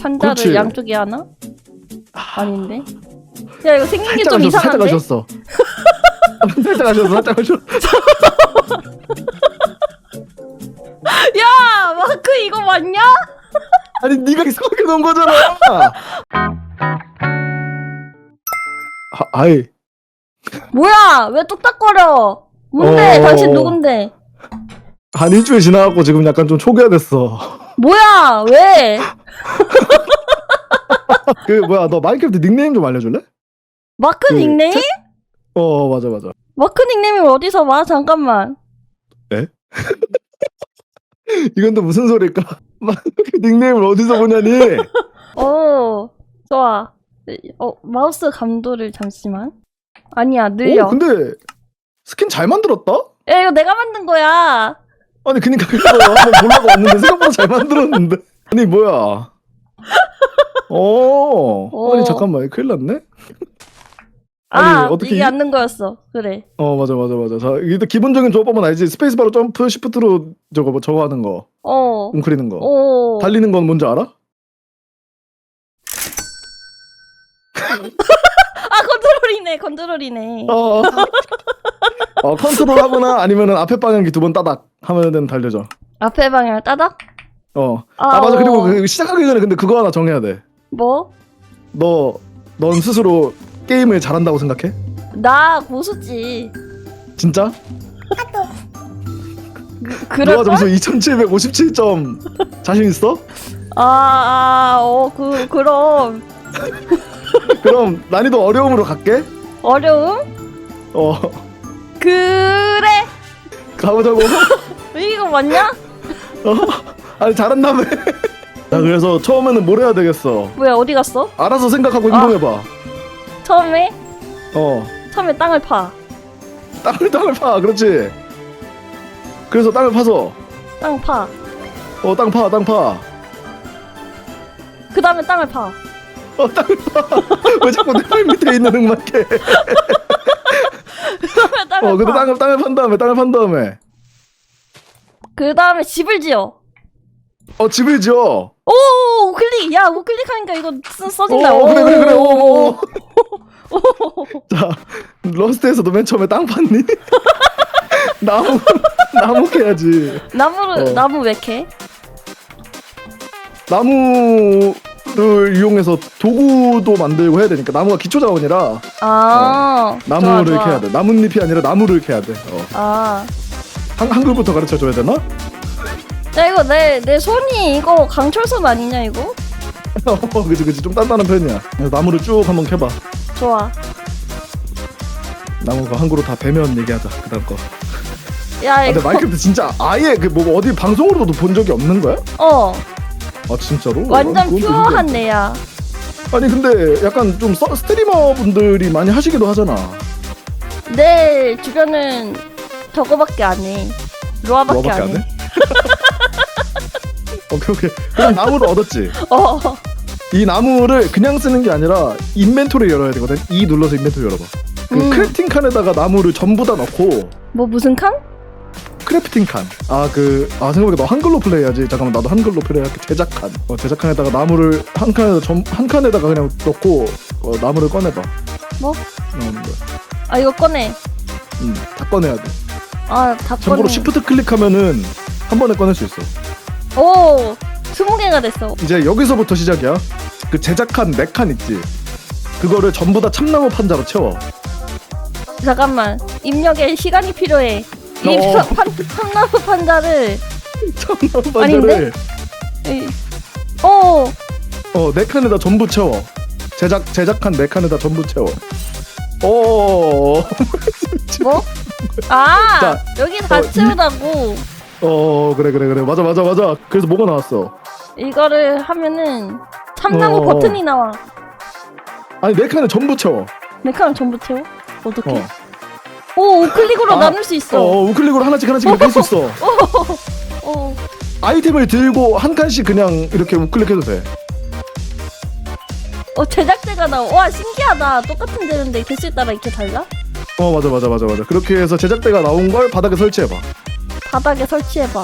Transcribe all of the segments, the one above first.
판자를 그렇지. 양쪽에 하나? 아닌데? 야 이거 생긴 게 살짝 좀 하셨어 살짝 이상한데? 하셨어 살짝 하셨어 살짝 하셨어 야 마크 이거 맞냐? 아니 네가 이상하게 놓은 거잖아 아, 아이 뭐야 왜 뚝딱거려? 뭔데 어. 당신 누군데? 한 일주일 지나갖고 지금 약간 좀 초기화됐어 뭐야 왜? 그 뭐야 너 마인크래프트 닉네임 좀 알려줄래? 마크 그 닉네임? 어 맞아 맞아 마크 닉네임이 어디서 봐? 잠깐만 이건 또 무슨 소리일까? 마인크래프트 닉네임을 어디서 보냐니 어 좋아 어 마우스 감도를 잠시만 아니야 늘려 오 근데 스킨 잘 만들었다? 야 이거 내가 만든 거야 아니 그니까 보려고 왔는데 생각보다 잘 만들었는데. 아니 뭐야? 어. 어. 아니 잠깐만. 큰일 났네? 아 아니, 어떻게 이게 이- 앉는 거였어. 그래. 어 맞아 맞아 맞아. 자 일단 기본적인 조합법은 알지. 스페이스바로 점프 시프트로 저거 뭐 저거 하는 거. 어. 웅크리는 거. 어. 달리는 건 뭔지 알아? 아 컨트롤이네 컨트롤이네. 어, 어 컨트롤 하거나 아니면은 앞에 방향키 두번 따닥 하면은 달려져 앞에 방향 따닥? 어. 아, 아, 맞아. 어. 그리고 그 시작하기 전에 근데 그거 하나 정해야 돼. 뭐? 너, 넌 스스로 게임을 잘한다고 생각해? 나 고수지 진짜? 너가 그럴걸? 점수 2757점 자신 있어? 아 아 어 그 그럼 그럼 난이도 어려움으로 갈게. 어려움? 어, 그래 가보자고. 이거 맞냐? 아니, 잘한다며. 자, 그래서 처음에는 뭘 해야 되겠어? 뭐야 어디 갔어? 알아서 생각하고 아. 행동해봐. 처음에 어, 처음에 땅을 파 땅을, 땅을 파. 그렇지. 그래서 땅을 파서, 땅 파. 어, 땅 파, 땅 파. 그 다음에 땅을 파. 어, 땅을 파. 왜 자꾸 내발 밑에 있는 흙만 캐? 그 땅을 어, 근데 파. 땅을, 땅을 판 다음에, 땅을 판 다음에. 그 다음에 집을 지어. 어, 집을 지어. 오 우클릭 야 우클릭하니까 이거 쓰, 써진다. 오, 그래, 그래, 그래. 오, 오, 오. 오. 자, 러스트에서도 맨 처음에 땅 팠니? 나무, 나무 캐야지. 나무를 어. 나무 왜 캐? 나무 를 이용해서 도구도 만들고 해야 되니까 나무가 기초 자원이라 아 나무를 좋아, 좋아. 캐야 돼. 나뭇잎이 아니라 나무를 캐야 돼. 어. 아. 한, 한글부터 가르쳐 줘야 되나? 야 이거 내 내 손이 이거 강철손 아니냐 이거? 어, 그지 그지 좀 단단한 편이야. 그래서 나무를 쭉 한번 캐봐. 좋아. 나무가 한글로 다 배면 얘기하자. 그다음 거. 야 아, 근데 이거 마이크래프트 진짜 아예 그 뭐 어디 방송으로도 본 적이 없는 거야? 어 아 진짜로? 완전 그건 또 퓨어한. 내야. 아니 근데 약간 좀 서- 스트리머 분들이 많이 하시기도 하잖아. 내 주변은 저거밖에 안 해. 로아밖에 안안 해. 해? 오케이 오케이. 그럼 나무를 얻었지. 어. 이 나무를 그냥 쓰는 게 아니라 인벤토리 열어야 되거든. 이 눌러서 인벤토리 열어봐. 그 음. 크래프팅 칸에다가 나무를 전부 다 넣고 뭐 무슨 칸? 크래프팅 칸. 아 그 아 생각보다 너 한글로 플레이하지. 잠깐만 나도 한글로 플레이할게. 제작 칸. 어, 제작 칸에다가 나무를 한 칸에다 전, 한 칸에다가 그냥 넣고 어, 나무를 꺼내봐. 뭐? 어, 뭐. 아 이거 꺼내. 음, 다 꺼내야 돼. 아다 참고로 꺼내. 시프트 클릭하면은 한 번에 꺼낼 수 있어. 오 스무 개가 됐어. 이제 여기서부터 시작이야. 그 제작한 네 칸 있지. 그거를 전부 다 참나무 판자로 채워. 잠깐만 입력에 시간이 필요해. 이 어. 판, 판, 참나무 판자를 참나무 아닌데? 이- 어 어, 네 칸에다 전부 채워. 제작 제작한 네 칸에다 전부 채워. 오, 뭐? 아 자, 여기 다 어, 이- 채우라고. 어, 그래 그래 그래. 맞아 맞아 맞아. 그래서 뭐가 나왔어? 이거를 하면은 참나무 어. 버튼이 나와. 아니 네 칸에 전부 채워. 메카는 전부 채워? 어떻게? 어. 오 우클릭으로 아, 나눌 수 있어. 어, 우클릭으로 하나씩 하나씩 이렇게 할수 있어. 어. 아이템을 들고 한 칸씩 그냥 이렇게 우클릭해도 돼. 어 제작대가 나와. 와 신기하다. 똑같은 데는데 개수에 따라 이렇게 달라? 어, 맞아 맞아 맞아 맞아. 그렇게 해서 제작대가 나온 걸 바닥에 설치해봐. 바닥에 설치해봐.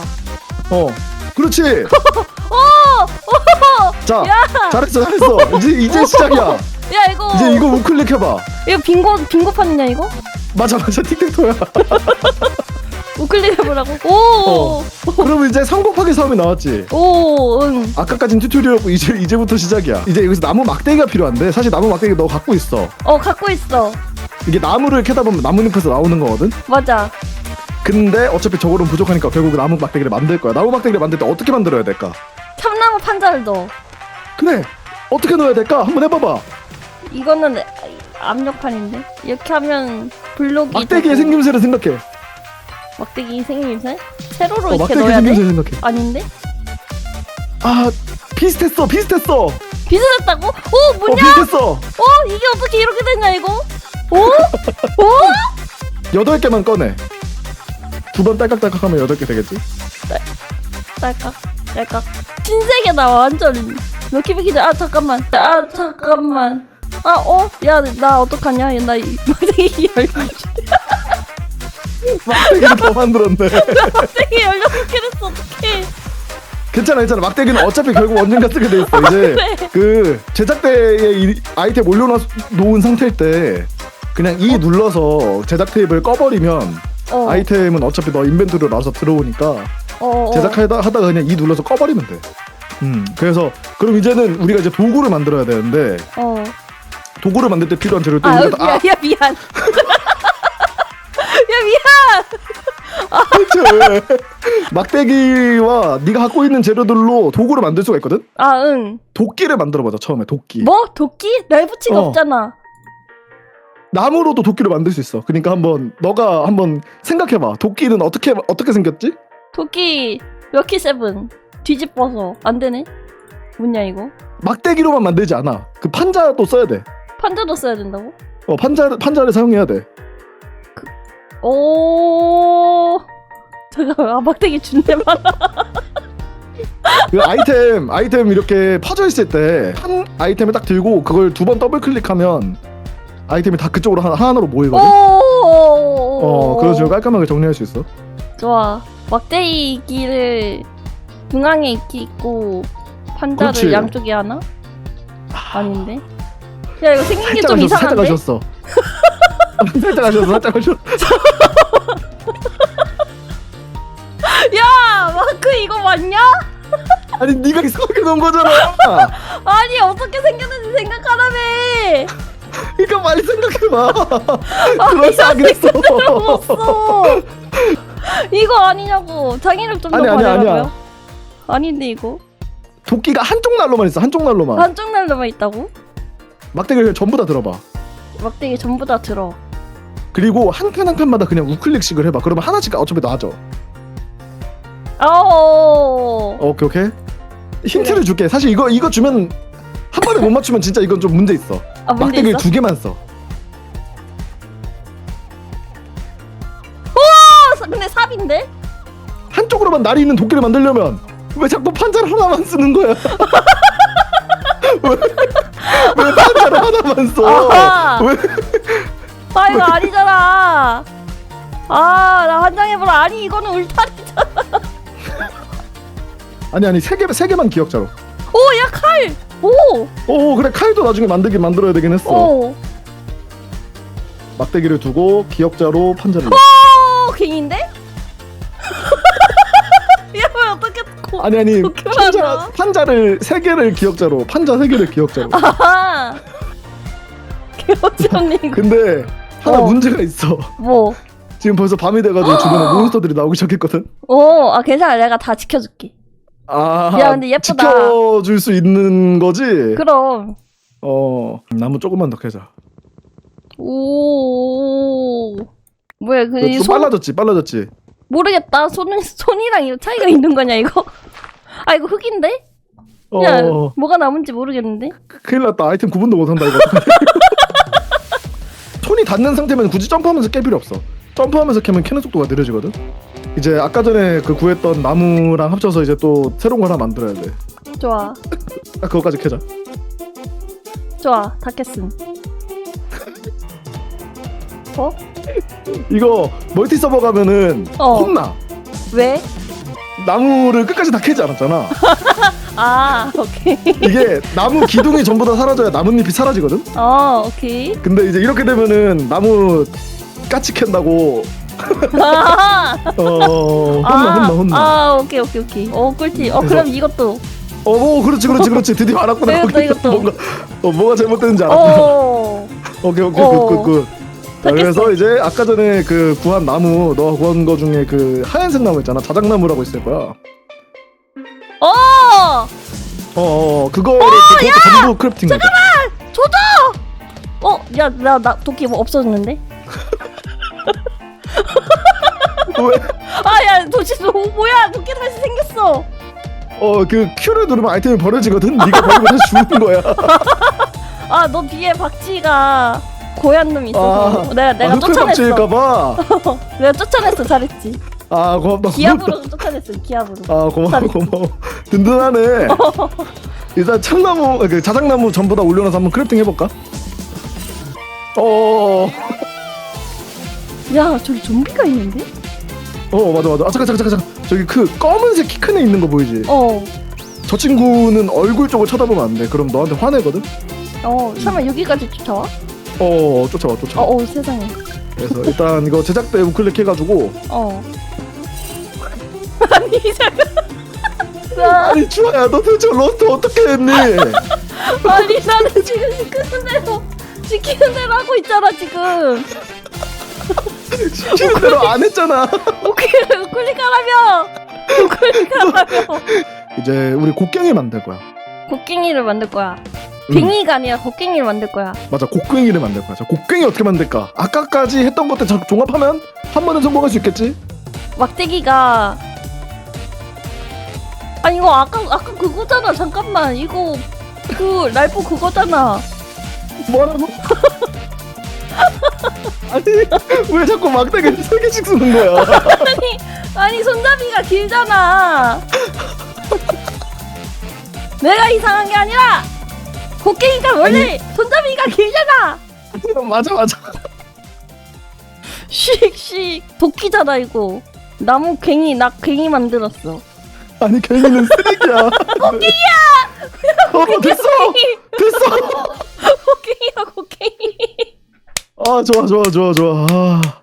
어, 그렇지. 어 오! 자 야! 잘했어 잘했어 이제 이제 시작이야 야 이거 이제 이거 우클릭 해봐 이거 빙고 빙고판이냐 이거? 맞아 맞아 틱택토야 우클릭 해보라고? 오! 어. 그럼 이제 삼곱하기 싸움이 나왔지 오! 응. 아까까진 튜토리얼이었고 이제 이제부터 시작이야 이제 여기서 나무 막대기가 필요한데 사실 나무 막대기 너 갖고 있어 어 갖고 있어. 이게 나무를 캐다 보면 나뭇잎에서 나오는 거거든 맞아. 근데 어차피 저거는 부족하니까 결국 나무 막대기를 만들 거야 나무 막대기를 만들 때 어떻게 만들어야 될까 참나무 판자를 넣어. 그래 어떻게 넣어야 될까 한번 해봐봐 이거는 압력판인데 이렇게 하면 블록이 막대기의 되고 생김새를 생각해 막대기 생김새? 세로로 어, 이렇게 막대기 넣어야 돼? 생김새 생각해 아닌데? 아 비슷했어 비슷했어 어 비슷했다고? 오 뭐냐? 비슷했어 어 이게 어떻게 이렇게 됐냐 이거? 오? 오? 여덟 개만 꺼내 두 번 딸깍딸깍 하면 여덟 개 되겠지 딸깍 딸깍 신세계다 완전 럭키비키즈 아 잠깐만 아 잠깐만 아 어? 야 나 어떡하냐 야, 나 이- 막대기 열개 막대기를 더 만들었네 막대기 열여섯 개 됐어 어떡해 괜찮아 괜찮아 막대기는 어차피 결국 언젠가 쓰게 돼 있어 이제 그래. 그 제작대에 이 아이템 올려놓은 상태일 때 그냥 E 눌러서 제작 테이블 꺼버리면 어, 아이템은 어차피 너 인벤토리로 나와서 들어오니까 어, 어. 제작하다 하다가 그냥 E 눌러서 꺼버리면 돼. 음 그래서 그럼 이제는 우리가 이제 도구를 만들어야 되는데 어. 도구를 만들 때 필요한 재료 또 아, 우리가 야, 다- 야, 미안. 야, 미안. 아. 막대기와 네가 갖고 있는 재료들로 도구를 만들 수가 있거든. 아, 응. 도끼를 만들어보자 처음에 도끼. 뭐? 도끼? 날붙이가 어. 없잖아. 나무로도 도끼를 만들 수 있어. 그러니까 한번 너가 한번 생각해봐. 도끼는 어떻게 어떻게 생겼지? 도끼, 럭키 세븐. 뒤집어서. 안 되네? 뭐냐, 이거? 막대기로만 만들지 않아. 그 판자도 써야 돼. 판자도 써야 된다고? 어 판자 판자를 사용해야 돼. 오. 잠깐만, 아, 막대기 준대 많아. 그 아이템 아이템 이렇게 퍼져 있을 때 한 아이템을 딱 들고 그걸 두 번 더블 클릭하면 아이템이 다 그쪽으로 하나, 하나로 모이거든. 오. 어 그래서 좀 깔끔하게 정리할 수 있어. 좋아. 막대기를 중앙에 이렇게 있고, 판자를 그렇지. 양쪽에 하나? 아닌데? 야, 이거 생긴 게 좀 하셨어. 살짝 이상한데? 하셨어. 살짝 하셨어. 살짝 하셨어. 야, 마크 이거 맞냐? 아니 네가 이상하게 놓은 거잖아. 아니 어떻게 생겼는지 생각하라며 그러니까 빨리 생각해봐. 아니 했어. 없어 이거 아니냐고 장인을 좀더 아니, 아니, 말해라고요 아니야. 아닌데 이거 도끼가 한쪽 날로만 있어. 한쪽 날로만. 한쪽 날로만 있다고? 막대기를 전부 다 들어봐. 막대기 전부 다 들어 그리고 한 칸 한 칸마다 그냥 우클릭씩을 해봐. 그러면 하나씩 어차피 나아져. 아오 오케이 오케이. 힌트를 줄게. 사실 이거 이거 주면 한 번에 못 맞추면 진짜 이건 좀 문제 있어. 아 문제 막대기를 있어? 두 개만 써. 아, 사- 근데 삽인데? 한쪽으로만 날이 있는 도끼를 만들려면 왜 자꾸 판자를 하나만 쓰는 거야? 왜, 왜 판자를 하나만 써? 아하. 왜? 아 이거 아니잖아 아 나 한 장 해보라 아니 이거는 울타리잖아 아니 아니 세 개 세 개만 기억자로. 오야 칼! 오! 오 그래 칼도 나중에 만들긴 만들어야 되긴 했어. 오! 막대기를 두고 기억자로 판자를. 오! 갱인데? 야, 왜 어떻게 고... 아니 아니 판자 많아? 판자를 세 개를 기억자로 판자 세 개를 기억자로. 아하! 개어지언니 근데 하나 어. 문제가 있어. 뭐? 지금 벌써 밤이 돼가지고 주변에 몬스터들이 나오기 시작했거든. 오, 아 괜찮아. 내가 다 지켜줄게. 아, 야, 근데 예쁘다. 지켜줄 수 있는 거지. 그럼. 어, 나무 조금만 더 캐자. 오. 뭐야, 너 근데 좀손 빨라졌지, 빨라졌지. 모르겠다. 손 손이랑 이거 차이가 있는 거냐 이거? 아 이거 흙인데? 어, 야, 뭐가 남은지 모르겠는데. 큰일 났다. 아이템 구분도 못한다 이거. 손이 닿는 상태면 굳이 점프하면서 깰 필요 없어. 점프하면서 캐면 캐는 속도가 느려지거든. 이제 아까 전에 그 구했던 나무랑 합쳐서 이제 또 새로운 거 하나 만들어야 돼. 좋아, 딱 그거까지 캐자. 좋아. 다켓슨. 어? 이거 멀티 서버 가면은 어. 혼나. 왜? 나무를 끝까지 다 캐지 않았잖아. 아 오케이 이게 나무 기둥이 전부 다 사라져야 나뭇잎이 사라지거든. 어 오케이 근데 이제 이렇게 되면은 나무 까치 캔다고 아, 어 혼나 혼나 혼나. 아 오케이 오케이 오케이 어 꿀팁 어 그럼 이것도 어, 뭐 그렇지 그렇지 그렇지 드디어 알았구나. 이것도, 거기 이것도. 뭔가 어 뭐가 잘못됐는지 알았구나. 어 오케이 오케이 어. 굿굿. 자. 그래서 이제 아까 전에 그 구한 나무 너가 구한 거 중에 그 하얀색 나무 있잖아 자작나무라고 있을 거야. 어! 어, 어 그거를 그것도 전부 크래프팅. 잠깐만. 저도! 어, 야, 나, 나 도끼 뭐 없어졌는데? 왜? 아, 야, 너 뭐야? 도끼 다시 생겼어. 어그 Q를 누르면 아이템이 버려지거든. 네가 버리고 다시 주는 거야. 아, 너 뒤에 박쥐가 고얀 놈 있어서 내가 내가 아, 흡혈 쫓아냈어. 박쥐일까봐. 내가 쫓아냈어, 잘했지. 아 고맙다. 기압으로 쫓아냈어, 기압으로. 아 고마워 잘했지. 고마워. 든든하네. 일단 참나무 그 자작나무 전부 다 올려놔서 한번 크래프팅 해볼까? 어. 야, 저기 좀비가 있는데? 어 맞아 맞아. 아 잠깐 잠깐 잠깐. 저기 그 검은색 키 큰 애 있는 거 보이지? 어, 저 친구는 얼굴 쪽을 쳐다보면 안 돼. 그럼 너한테 화내거든. 어, 설마 여기까지 쫓아와? 어 쫓아와 어, 쫓아와. 어, 세상에. 그래서 일단 이거 제작대 우클릭 해가지고 어. 아니, 잠깐. 나, 아니 주아야 너 도대체 로스트 어떻게 했니? 아니, 나는 지금 시키는 대로, 시키는 대로 하고 있잖아, 지금. 시키는 대로 안 했잖아. 오케이, 우클릭하라며! 우클릭하라며! 이제 우리 곡괭이 만들 거야. 곡괭이를 만들 거야. 음. 뱅이가 아니라 곡괭이를 만들 거야. 맞아 곡괭이를 만들 거야. 자 곡괭이 어떻게 만들까? 아까까지 했던 것들 자- 종합하면 한 번에 성공할 수 있겠지? 막대기가. 아니, 이거 아까, 아까 그거잖아. 잠깐만. 이거, 그, 랄프 그거잖아. 뭐라고? 아니 왜 자꾸 막대기 세 개씩 쓰는 거야? 아니, 아니, 손잡이가 길잖아. 내가 이상한 게 아니라, 곡괭이가 원래 손잡이가 길잖아. 맞아 맞아. 씩씩 도끼잖아 이거 나무 괭이 나 괭이 만들었어 아니 갱이는 쓰레기야. 곡괭이야. 어 됐어 됐어. 곡괭이야 곡괭이 아 좋아 좋아 좋아 좋아. 아.